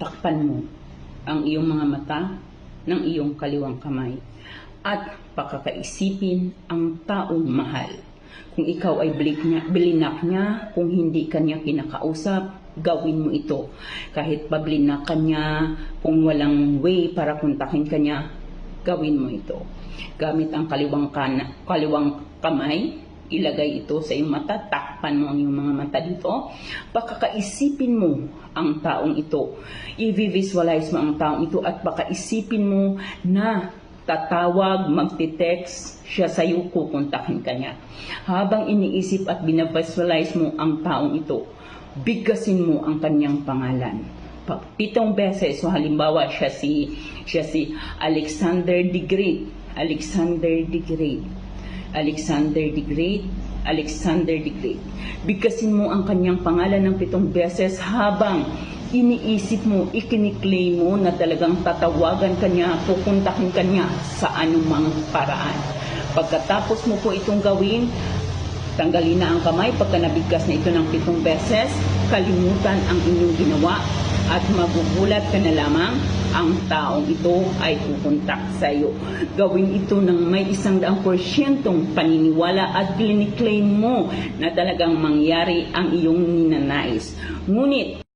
takpan mo ang iyong mga mata ng iyong kaliwang kamay at pakakaisipin ang taong mahal. Kung ikaw ay niya, bilinak niya, kung hindi kanya kinakausap, gawin mo ito. Kahit pablinak kanya, kung walang way para kontakin kanya, gawin mo ito. Gamit ang kaliwang, kana, kaliwang kamay, ilagay ito sa iyong mata, takpan mo ang iyong mga mata dito, pakakaisipin mo ang taong ito. I-visualize mo ang taong ito at baka-isipin mo na tatawag, magte-text siya sa iyo, kukontakin ka niya. Habang iniisip at binavisualize mo ang taong ito, bigkasin mo ang kanyang pangalan. Pa- Pitong beses, so halimbawa siya si, siya si Alexander the Great, Alexander the Great, Alexander the Great, Alexander the Great. Bigkasin mo ang kanyang pangalan ng pitong beses habang iniisip mo, ikiniklaim mo na talagang tatawagan kanya, pupuntahin kanya sa anumang paraan. Pagkatapos mo po itong gawin, tanggalin na ang kamay pagka nabigkas na ito ng pitong beses, kalimutan ang inyong ginawa at magugulat ka na lamang ang taong ito ay pupuntak sa iyo. Gawin ito ng may isang daang porsyentong paniniwala at kliniklaim mo na talagang mangyari ang iyong ninanais. Ngunit,